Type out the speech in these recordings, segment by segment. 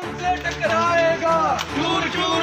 हमसे टकराएगा चूर चूर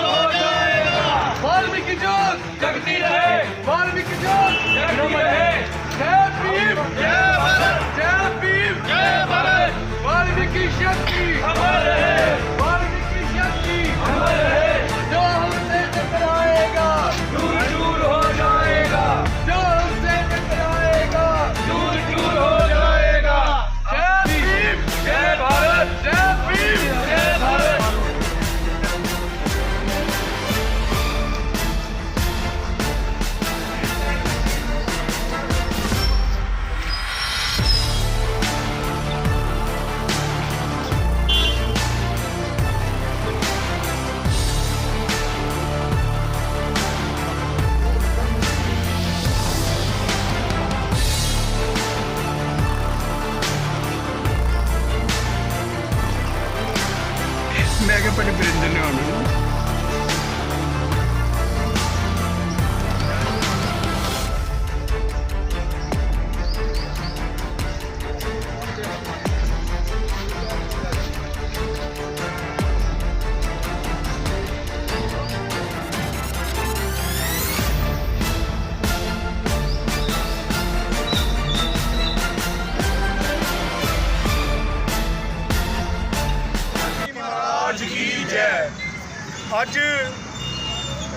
ਮੈਂ ਕਿਹਾ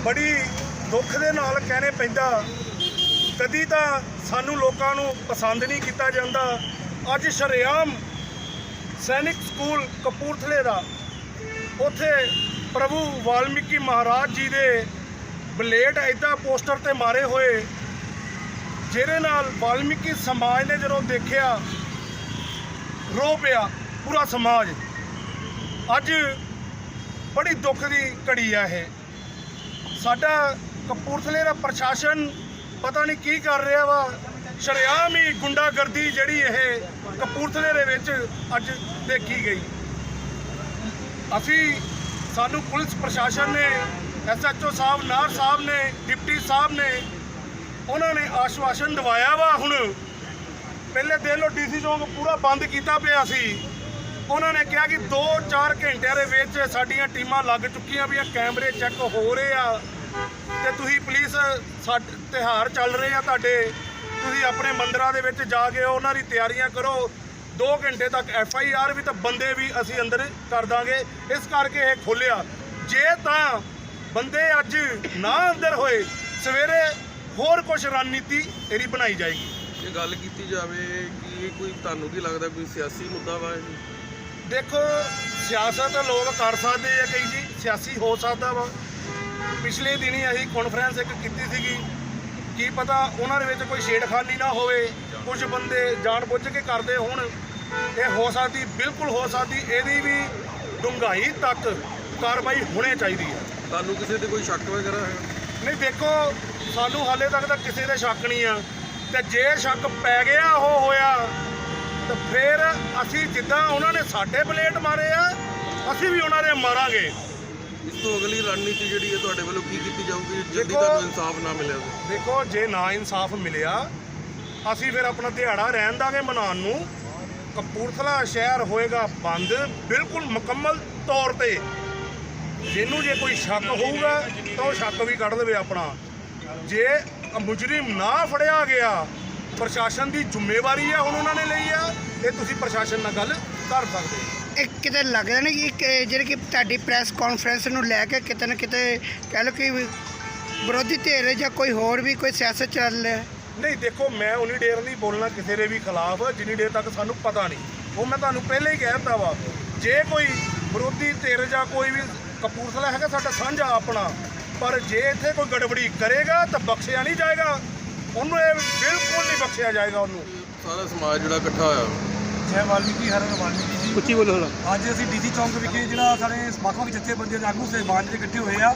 ਬੜੀ ਦੁੱਖ ਦੇ ਨਾਲ ਕਹਿਣੇ ਪੈਂਦਾ। ਕਦੀ ਤਾਂ ਸਾਨੂੰ ਲੋਕਾਂ ਨੂੰ ਪਸੰਦ ਨਹੀਂ ਕੀਤਾ ਜਾਂਦਾ। ਅੱਜ ਸ਼ਰੇਆਮ ਸੈਨਿਕ ਸਕੂਲ ਕਪੂਰਥਲੇ ਦਾ। ਉੱਥੇ ਪ੍ਰਭੂ ਵਾਲਮੀਕੀ ਮਹਾਰਾਜ ਜੀ ਦੇ ਬਲੇਡ ਐਦਾਂ ਪੋਸਟਰ ਤੇ ਮਾਰੇ ਹੋਏ, ਜਿਹਦੇ ਨਾਲ ਵਾਲਮੀਕੀ ਸਮਾਜ ਨੇ ਜਦੋਂ ਦੇਖਿਆ, ਰੋ ਪਿਆ ਪੂਰਾ ਸਮਾਜ। ਅੱਜ ਬੜੀ ਦੁੱਖ ਦੀ ਘੜੀ ਆ ਇਹ। ਸਾਡਾ ਕਪੂਰਥਲੇ ਦਾ ਪ੍ਰਸ਼ਾਸਨ ਪਤਾ ਨਹੀਂ ਕੀ ਕਰ ਰਿਹਾ ਵਾ। ਸ਼ਰੇਆਮ ਹੀ ਗੁੰਡਾਗਰਦੀ ਜਿਹੜੀ ਇਹ ਕਪੂਰਥਲੇ ਦੇ ਵਿੱਚ ਅੱਜ ਦੇਖੀ ਗਈ। ਅਸੀਂ, ਸਾਨੂੰ ਪੁਲਿਸ ਪ੍ਰਸ਼ਾਸਨ ਨੇ ਐਸਐਚਓ ਸਾਹਿਬ, ਨਾਰ ਸਾਹਿਬ ਨੇ, ਡਿਪਟੀ ਸਾਹਿਬ ਨੇ, ਉਹਨਾਂ ਨੇ ਆਸ਼ਵਾਸਨ ਦਿਵਾਇਆ ਵਾ ਹੁਣ। ਪਹਿਲੇ ਦਿਨ ਲੋ ਡੀਸੀ ਚੌਂਕ ਪੂਰਾ ਬੰਦ ਕੀਤਾ ਪਿਆ ਸੀ। ਉਹਨਾਂ ਨੇ ਕਿਹਾ ਕਿ 2-4 ਘੰਟਿਆਂ ਦੇ ਵਿੱਚ ਸਾਡੀਆਂ ਟੀਮਾਂ ਲੱਗ ਚੁੱਕੀਆਂ ਵੀ ਕੈਮਰੇ ਚੈੱਕ ਹੋ ਰਹੇ ਆ। ਤੇ ਤੁਸੀਂ ਪੁਲਿਸ ਸਾਡੇ ਤਿਹਾਰ ਚੱਲ ਰਹੇ ਆ ਤੁਹਾਡੇ। ਤੁਸੀਂ ਆਪਣੇ ਮੰਦਰਾਂ ਦੇ ਵਿੱਚ ਜਾ ਕੇ ਉਹਨਾਂ ਦੀ ਤਿਆਰੀਆਂ ਕਰੋ। 2 ਘੰਟੇ ਤੱਕ ਐਫ ਆਈ ਆਰ ਵੀ ਤਾਂ ਬੰਦੇ ਵੀ ਅਸੀਂ ਅੰਦਰ ਕਰ ਦਾਂਗੇ। ਇਸ ਕਰਕੇ ਇਹ ਖੋਲਿਆ ਜੇ ਤਾਂ ਬੰਦੇ ਅੱਜ ਨਾ ਅੰਦਰ ਹੋਏ ਸਵੇਰੇ ਹੋਰ ਕੁਝ ਰਣਨੀਤੀ ਇਹਦੀ ਬਣਾਈ ਜਾਏਗੀ। ਇਹ ਗੱਲ ਕੀਤੀ ਜਾਵੇ ਕਿ ਇਹ ਕੋਈ ਤੁਹਾਨੂੰ ਕੀ ਲੱਗਦਾ ਕੋਈ ਸਿਆਸੀ ਮੁੱਦਾ ਵਾ ਇਹ? ਦੇਖੋ ਸਿਆਸਤ ਲੋਕ ਕਰ ਸਕਦੇ ਆ ਕਈ ਜੀ। ਸਿਆਸੀ ਹੋ ਸਕਦਾ ਵਾ। ਪਿਛਲੇ ਦਿਨੀ ਅਸੀਂ ਕਾਨਫਰੰਸ ਇੱਕ ਕੀਤੀ ਸੀਗੀ। ਕੀ ਪਤਾ ਉਹਨਾਂ ਦੇ ਵਿੱਚ ਕੋਈ ਛੇੜਖਾਨੀ ਨਾ ਹੋਵੇ ਕੁਝ ਬੰਦੇ ਜਾਣਬੁੱਝ ਕੇ ਕਰਦੇ ਹੋਣ। ਇਹ ਹੋ ਸਕਦੀ ਬਿਲਕੁਲ ਹੋ ਸਕਦੀ ਇਹਦੀ ਵੀ ਡੂੰਘਾਈ ਤੱਕ ਕਾਰਵਾਈ ਹੋਣੀ ਚਾਹੀਦੀ ਹੈ। ਤੁਹਾਨੂੰ ਕਿਸੇ ਤੇ ਕੋਈ ਸ਼ੱਕ ਵਗੈਰਾ ਹੈ ਨਹੀਂ ਦੇਖੋ ਸਾਨੂੰ ਹਾਲੇ ਤੱਕ ਤਾਂ ਕਿਸੇ ਦੇ ਸ਼ੱਕ ਨਹੀਂ ਆ। ਤੇ ਜੇ ਸ਼ੱਕ ਪੈ ਗਿਆ ਉਹ ਹੋਇਆ ਤਾਂ ਫਿਰ ਅਸੀਂ ਜਿੱਦਾਂ ਉਹਨਾਂ ਨੇ ਸਾਡੇ ਬਲੇਟ ਮਾਰੇ ਆ ਅਸੀਂ ਵੀ ਉਹਨਾਂ ਦੇ ਮਾਰਾਂਗੇ। ਇਸ ਤੋਂ ਅਗਲੀ ਰਣਨੀਤੀ ਜਿਹੜੀ ਹੈ ਤੁਹਾਡੇ ਵੱਲੋਂ ਕੀ ਕੀਤੀ ਜਾਊਗੀ ਜਲਦੀ ਦੇਖੋ- ਤੁਹਾਨੂੰ ਇਨਸਾਫ ਨਾ ਮਿਲਿਆ ਤਾਂ? ਦੇਖੋ ਜੇ ਨਾ ਇਨਸਾਫ ਮਿਲਿਆ ਅਸੀਂ ਫਿਰ ਆਪਣਾ ਦਿਹਾੜਾ ਰਹਿਣ ਦਾਂਗੇ ਮਨਾਉਣ ਨੂੰ। ਕਪੂਰਥਲਾ ਸ਼ਹਿਰ ਹੋਏਗਾ ਬੰਦ ਬਿਲਕੁਲ ਮੁਕੰਮਲ ਤੌਰ ਤੇ। ਜਿਹਨੂੰ ਜੇ ਕੋਈ ਸ਼ੱਕ ਹੋਊਗਾ ਤਾਂ ਉਹ ਸ਼ੱਕ ਵੀ ਕੱਢ ਦੇਵੇ ਆਪਣਾ। ਜੇ ਮੁਜਰਮ ਨਾ ਫੜਿਆ ਗਿਆ ਪ੍ਰਸ਼ਾਸਨ ਦੀ ਜ਼ਿੰਮੇਵਾਰੀ ਹੈ ਹੁਣ ਉਹਨਾਂ ਨੇ ਲਈ ਆ ਇਹ ਤੁਸੀਂ ਪ੍ਰਸ਼ਾਸਨ ਨਾਲ ਗੱਲ ਕਰ ਸਕਦੇ ਹੋ। ਇਹ ਕਿਤੇ ਲੱਗਦਾ ਨਹੀਂ ਕਿ ਇੱਕ ਇਹ ਜਿਹੜੀ ਕਿ ਤੁਹਾਡੀ ਪ੍ਰੈਸ ਕਾਨਫਰੰਸ ਨੂੰ ਲੈ ਕੇ ਕਿਤੇ ਨਾ ਕਿਤੇ ਕਹਿ ਲਓ ਕਿ ਵਿਰੋਧੀ ਧਿਰ ਜਾਂ ਕੋਈ ਹੋਰ ਵੀ ਕੋਈ ਸਿਆਸਤ ਚੱਲ ਰਿਹਾ ਨਹੀਂ ਦੇਖੋ ਮੈਂ ਉਨੀ ਦੇਰ ਨਹੀਂ ਬੋਲਣਾ ਕਿਸੇ ਦੇ ਵੀ ਖਿਲਾਫ ਜਿੰਨੀ ਦੇਰ ਤੱਕ ਸਾਨੂੰ ਪਤਾ ਨਹੀਂ। ਉਹ ਮੈਂ ਤੁਹਾਨੂੰ ਪਹਿਲਾਂ ਹੀ ਕਹਿ ਦਿੱਤਾ ਵਾ ਜੇ ਕੋਈ ਵਿਰੋਧੀ ਧਿਰ ਜਾਂ ਕੋਈ ਵੀ ਕਪੂਰਥਲਾ ਹੈਗਾ ਸਾਡਾ ਸਾਂਝਾ ਆਪਣਾ ਪਰ ਜੇ ਇੱਥੇ ਕੋਈ ਗੜਬੜੀ ਕਰੇਗਾ ਤਾਂ ਬਖਸ਼ਿਆ ਨਹੀਂ ਜਾਏਗਾ। ਉਹਨੂੰ ਇਹ ਬਿਲਕੁਲ ਨਹੀਂ ਬਖਸ਼ਿਆ ਜਾਏਗਾ ਉਹਨੂੰ। ਸਾਰਾ ਸਮਾਜ ਜਿਹੜਾ ਇਕੱਠਾ ਹੋਇਆ। ਜੈ ਵਾਲਮੀਕੀ ਹਰ ਵਾਲਮੀਕੀ ਜੀ। ਉੱਚੀ ਬੋਲੋ ਹੁਣ। ਅੱਜ ਅਸੀਂ ਡੀਸੀ ਚੌਂਕ ਵਿਖੇ ਜਿਹੜਾ ਸਾਡੇ ਵੱਖ-ਵੱਖ ਜਥੇਬੰਦੀਆਂ ਦੇ ਆਗੂ ਸਹਿਬਾਨ ਜਿਹੜੇ ਇਕੱਠੇ ਹੋਏ ਆ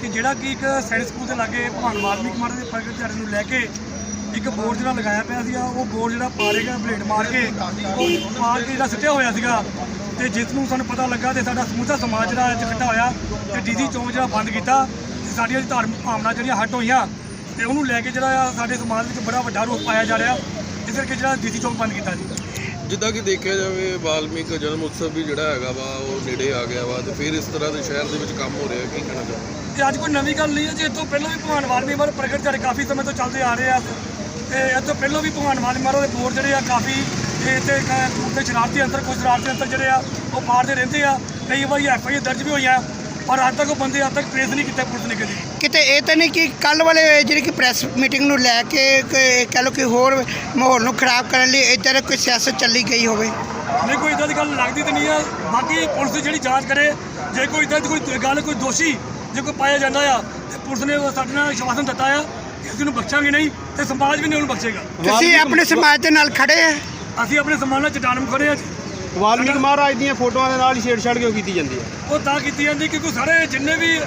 ਕਿ ਜਿਹੜਾ ਕਿ ਇੱਕ ਸੈਨਿਕ ਸਕੂਲ ਦੇ ਲਾਗੇ ਭਗਵਾਨ ਵਾਲਮੀਕੀ ਮਹਾਰਾਜ ਦੇ ਪ੍ਰਗਟ ਦਿਹਾੜੇ ਨੂੰ ਲੈ ਕੇ ਇੱਕ ਬੋਰਡ ਜਿਹੜਾ ਲਗਾਇਆ ਪਿਆ ਸੀਗਾ ਉਹ ਬੋਰਡ ਜਿਹੜਾ ਪਾੜੇਗਾ ਬਲੇਡ ਮਾਰ ਕੇ ਉਹ ਮਾਰ ਕੇ ਜਿਹੜਾ ਸਿੱਟਿਆ ਹੋਇਆ ਸੀਗਾ। ਤੇ ਜਿਸ ਨੂੰ ਸਾਨੂੰ ਪਤਾ ਲੱਗਾ ਤੇ ਸਾਡਾ ਸਮੂਥਾ ਸਮਾਜ ਜਿਹੜਾ ਅੱਜ ਇਕੱਠਾ ਹੋਇਆ ਤੇ ਡੀਸੀ ਚੌਂਕ ਜਿਹੜਾ ਬੰਦ ਕੀਤਾ ਤੇ ਸਾਡੀਆਂ ਧਾਰਮਿਕ ਭਾਵਨਾ ਜਿਹੜੀਆਂ ਹਟ ਹੋਈਆਂ ਤੇ ਉਹਨੂੰ ਲੈ ਕੇ ਜਿਹੜਾ ਸਾਡੇ ਸਮਾਜ ਵਿੱਚ ਬੜਾ ਵੱਡਾ ਰੋਸ ਪਾਇਆ ਜਾ ਰਿਹਾ ਇਸ ਕਰਕੇ ਜਿਹੜਾ ਡੀਸੀ ਚੌਂਕ ਬੰਦ ਕੀਤਾ ਜੀ। ਜਿੱਦਾਂ ਕਿ ਦੇਖਿਆ ਜਾਵੇ, ਵਾਲਮੀਕ ਜਨਮ ਉਤਸਵ ਵੀ ਜਿਹੜਾ ਹੈਗਾ ਵਾ, ਉਹ ਨੇੜੇ ਆ ਗਿਆ ਵਾ ਤੇ ਫਿਰ ਇਸ ਤਰ੍ਹਾਂ ਦੇ ਸ਼ਹਿਰ ਦੇ ਵਿੱਚ ਕੰਮ ਹੋ ਰਿਹਾ, ਕੀ ਕਹਿਣਾ ਚਾਹੁੰਦੇ ਇਹ ਅੱਜ ਕੋਈ ਨਵੀਂ ਗੱਲ ਨਹੀਂ ਹੈ ਜੇ ਇਹ ਤੋਂ ਪਹਿਲਾਂ ਵੀ ਭਗਵਾਨ ਵਾਲਮੀਕ ਮਹਾਰਾਜ ਪ੍ਰਗਟ ਝਾੜੇ ਕਾਫੀ ਸਮੇਂ ਤੋਂ ਚੱਲਦੇ ਆ ਰਹੇ ਆ ਤੇ ਇਹ ਤੋਂ ਪਹਿਲਾਂ ਵੀ ਭਗਵਾਨ ਵਾਲਮੀਕ ਮਹਾਰਾਜ ਦੇ ਬੋਰ ਜਿਹੜੇ ਆ ਕਾਫੀ, ਇਹ ਤੇ ਤੇ ਸ਼ਰਾਰਤੀ ਅੰਦਰ ਕੁਝ ਸ਼ਰਾਰਤੀ ਅੰਦਰ ਜਿਹੜੇ ਆ, ਉਹ ਮਾਰਦੇ ਰਹਿੰਦੇ ਆ। ਕਈ ਵਾਰੀ ਐਫ ਆਈ ਦਰਜ ਵੀ ਹੋਈ ਆ ਪਰ ਅੱਜ ਤੱਕ ਉਹ ਬੰਦੇ ਅੱਜ ਤੱਕ ਟ੍ਰੇਸ ਨਹੀਂ ਕੀਤੇ ਪੁਲਿਸ ਨੇ ਕਦੀ। ਕਿਤੇ ਇਹ ਤਾਂ ਨਹੀਂ ਕਿ ਕੱਲ ਵਾਲੇ ਜਿਹੜੀ ਕਿ ਪ੍ਰੈਸ ਮੀਟਿੰਗ ਨੂੰ ਲੈ ਕੇ ਕਿ ਕਹਿ ਲਓ ਕਿ ਹੋਰ ਮਾਹੌਲ ਨੂੰ ਖਰਾਬ ਕਰਨ ਲਈ ਇੱਧਰ ਕੋਈ ਸਿਆਸਤ ਚੱਲੀ ਗਈ ਹੋਵੇ। ਨਹੀਂ ਕੋਈ ਇਦਾਂ ਦੀ ਗੱਲ ਲੱਗਦੀ ਤਾਂ ਨਹੀਂ ਆ। ਬਾਕੀ ਪੁਲਿਸ ਦੀ ਜਿਹੜੀ ਜਾਂਚ ਕਰੇ ਜੇ ਕੋਈ ਇਦਾਂ ਦੀ ਕੋਈ ਗੱਲ ਕੋਈ ਦੋਸ਼ੀ ਜੇ ਕੋਈ ਪਾਇਆ ਜਾਂਦਾ ਆ ਤੇ ਪੁਲਿਸ ਨੇ ਉਹ ਸਾਡੇ ਨਾਲ ਆਸ਼ਵਾਸਨ ਦਿੱਤਾ ਆ ਕਿ ਅਸੀਂ ਉਹਨੂੰ ਬਖਸ਼ਾਂਗੇ ਨਹੀਂ ਤੇ ਸਮਾਜ ਵੀ ਨਹੀਂ ਉਹਨੂੰ ਬਖਸ਼ੇਗਾ। ਤੁਸੀਂ ਆਪਣੇ ਸਮਾਜ ਦੇ ਨਾਲ ਖੜੇ ਆ। ਅਸੀਂ ਆਪਣੇ ਸਮਾਜ ਨਾਲ ਚਟਾਨ ਖੜੇ ਆ ਜੀ ਵਾਲਮੀਕ ਮਹਾਰਾਜ ਦੀਆਂ ਫੋਟੋਆਂ ਦੇ ਨਾਲ ਹੀ ਛੇੜਛਾੜ ਕਿਉਂ ਕੀਤੀ ਜਾਂਦੀ ਹੈ? ਉਹ ਤਾਂ ਕੀਤੀ ਜਾਂਦੀ ਕਿਉਂਕਿ ਸਾਰੇ ਜਿੰਨੇ ਵੀ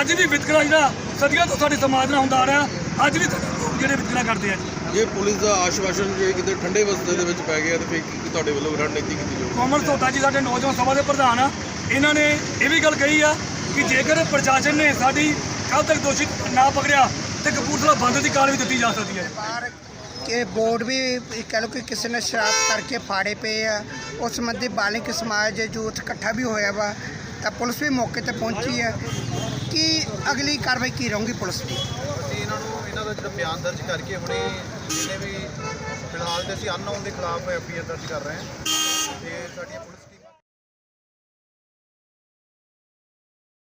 ਅੱਜ ਵੀ ਵਿਤਕਰਾ ਜਿਹੜਾ ਸਦੀਆਂ ਤੋਂ ਸਾਡੇ ਸਮਾਜ ਨਾਲ ਹੁੰਦਾ ਆ ਰਿਹਾ ਅੱਜ ਵੀ ਲੋਕ ਜਿਹੜੇ ਵਿਤਕਰਾ ਕਰਦੇ ਆ ਜੀ। ਜੇ ਪੁਲਿਸ ਦਾ ਆਸ਼ਵਾਸਨ ਜੇ ਕਿਤੇ ਠੰਡੇ ਵਸਤੇ ਦੇ ਵਿੱਚ ਪੈ ਗਿਆ ਤੇ ਫਿਰ ਕੀ ਤੁਹਾਡੇ ਵੱਲੋਂ ਰਣਨੀਤੀ ਕੀਤੀ ਜਾਊਗੀ? ਕੋਮਲ ਸੋਤਾ ਜੀ ਸਾਡੇ ਨੌਜਵਾਨ ਸਭਾ ਦੇ ਪ੍ਰਧਾਨ ਆ। ਇਹਨਾਂ ਨੇ ਇਹ ਵੀ ਗੱਲ ਕਹੀ ਆ ਕਿ ਜੇਕਰ ਪ੍ਰਸ਼ਾਸਨ ਨੇ ਸਾਡੀ ਕੱਲ੍ਹ ਤੱਕ ਦੋਸ਼ੀ ਨਾ ਪਕੜਿਆ ਤੇ ਕਪੂਰਥਲਾ ਬੰਦ ਦੀ ਕਾਲ ਵੀ ਦਿੱਤੀ ਜਾ ਸਕਦੀ ਹੈ। ਕਿ ਬੋਰਡ ਵੀ ਕਹਿ ਲਓ ਕਿ ਕਿਸੇ ਨੇ ਸ਼ਰਾਬ ਕਰਕੇ ਫਾੜੇ ਪਏ ਆ, ਉਸ ਸੰਬੰਧੀ ਬਾਲਿਕ ਸਮਾਜ ਜੂਥ ਇਕੱਠਾ ਵੀ ਹੋਇਆ ਵਾ, ਤਾਂ ਪੁਲਿਸ ਵੀ ਮੌਕੇ ਤੇ ਪਹੁੰਚੀ ਆ। ਕਿ ਅਗਲੀ ਕਾਰਵਾਈ ਕੀ ਰਹੂਗੀ ਪੁਲਿਸ ਦੀ? ਅਸੀਂ ਇਹਨਾਂ ਨੂੰ ਇਹਨਾਂ ਦਾ ਜਿਹੜਾ ਬਿਆਨ ਦਰਜ ਕਰਕੇ ਹੁਣੇ ਜਿੰਨੇ ਵੀ ਫਿਲਹਾਲ ਤੇ ਅਸੀਂ ਅਨਨੋਨ ਦੇ ਖਿਲਾਫ ਐਫ ਦਰਜ ਕਰ ਰਹੇ ਹਾਂ। ਤੇ ਸਾਡੀਆਂ ਪੁਲਿਸ